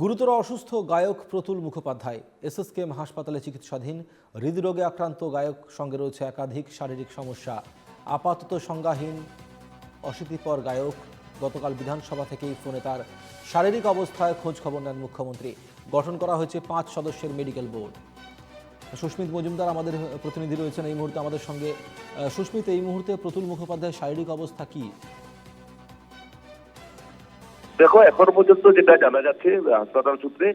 গুরুতর অসুস্থ গায়ক প্রতুল মুখোপাধ্যায় এসএসকেএম হাসপাতালে চিকিৎসাধীন, হৃদরোগে আক্রান্ত গায়ক সঙ্গে রয়েছে একাধিক শারীরিক সমস্যা। আপাতত সংজ্ঞাহীন, অশীতিপর গায়ক, গতকাল বিধানসভা থেকেই ফোনে তার শারীরিক অবস্থায় খোঁজ খবর নেন মুখ্যমন্ত্রী। গঠন করা হয়েছে পাঁচ সদস্যের মেডিকেল বোর্ড। সুস্মিত মজুমদার আমাদের প্রতিনিধি রয়েছেন এই মুহূর্তে আমাদের সঙ্গে। সুস্মিত, এই মুহূর্তে প্রতুল মুখোপাধ্যায়ের শারীরিক অবস্থা কি? দেখো, এখন পর্যন্ত যেটা জানা যাচ্ছে হাসপাতাল সূত্রে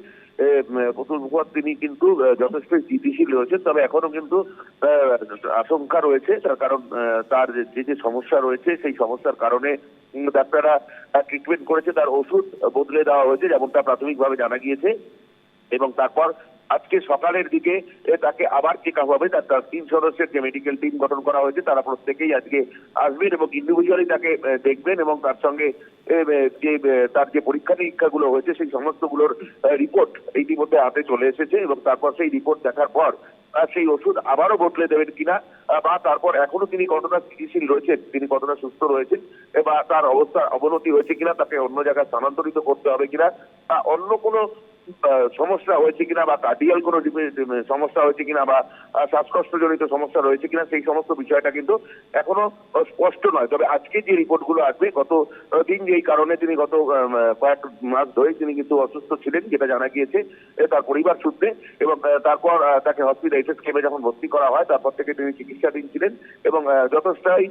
প্রতুল মুখোপাধ্যায় তিনি কিন্তু যথেষ্ট স্থিতিশীল রয়েছেন, তবে এখনও কিন্তু আশঙ্কা রয়েছে, তার কারণ তার যে যে সমস্যা রয়েছে, সেই সমস্যার কারণে ডাক্তাররা ট্রিটমেন্ট করেছে, তার ওষুধ বদলে দেওয়া হয়েছে, যেমনটা প্রাথমিকভাবে জানা গিয়েছে, এবং তারপর আজকে সকালের দিকে তাকে আবার চেক হবে। তার তিন সদস্যের যে মেডিকেল টিম গঠন করা হয়েছে, তারা প্রত্যেকেই আজকে আসবেন এবং ইন্ডিভিজুয়ালি তাকে দেখবেন এবং তার সঙ্গে যে তার যে পরীক্ষা নিরীক্ষাগুলো হয়েছে, সেই সমস্তগুলোর রিপোর্ট ইতিমধ্যে হাতে চলে এসেছে এবং তারপর সেই রিপোর্ট দেখার পর সেই ওষুধ আবারও বদলে দেবেন কিনা বা তারপর এখনও তিনি কতটা স্থিতিশীল রয়েছেন, তিনি কতটা সুস্থ রয়েছেন বা তার অবস্থার অবনতি হয়েছে কিনা, তাকে অন্য জায়গায় স্থানান্তরিত করতে হবে কিনা, বা অন্য কোনো সমস্যা হয়েছে কিনা বা কার্ডিয়াল কোনো সমস্যা হয়েছে কিনা বা শ্বাসকষ্টজনিত সমস্যা রয়েছে কিনা, সেই সমস্ত বিষয়টা কিন্তু এখনও স্পষ্ট নয়। তবে আজকে যে রিপোর্টগুলো আসবে, গত দিন যেই কারণে তিনি গত কয়েক মাস ধরে তিনি কিন্তু অসুস্থ ছিলেন, যেটা জানা গিয়েছে তার পরিবার সূত্রে এবং তারপর তাকে হসপিটাল এসএস কেমে যখন ভর্তি করা হয়, তারপর থেকে তিনি চিকিৎসাধীন ছিলেন এবং যথেষ্টই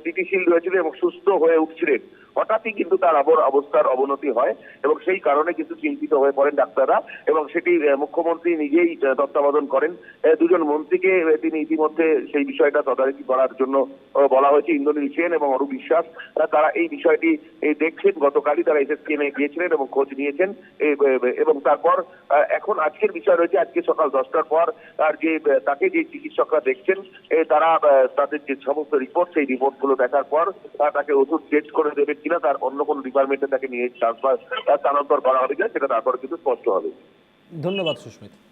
স্থিতিশীল হয়েছিলেন এবং সুস্থ হয়ে উঠছিলেন। হঠাৎই কিন্তু তার আবার, অবস্থার অবনতি হয় এবং সেই কারণে কিন্তু চিন্তিত হয়ে পড়েন ডাক্তাররা এবং সেটি মুখ্যমন্ত্রী নিজেই তত্ত্বাবধান করেন। দুজন মন্ত্রীকে তিনি ইতিমধ্যে সেই বিষয়টা তদারকি করার জন্য বলা হয়েছে, ইন্দ্রনীল সেন এবং অরূপ বিশ্বাস। তারা এই বিষয়টি দেখছেন, গতকালই তারা এসএসকেএমে গিয়েছিলেন এবং খোঁজ নিয়েছেন। এবং তারপর এখন আজকের বিষয় রয়েছে, আজকে সকাল দশটার পর, আর যে তাকে যে চিকিৎসকরা দেখছেন তারা তাদের যে সমস্ত রিপোর্ট, সেই রিপোর্টগুলো দেখার পর তাকে ওষুধ চেঞ্জ করে দেবেন কিনা, তার অন্য কোনো ডিপার্টমেন্টে তাকে নিয়ে ট্রান্সফার স্থানান্তর করা হবে কিনা, সেটা তারপর কিন্তু স্পষ্ট হবে। ধন্যবাদ সুস্মিত।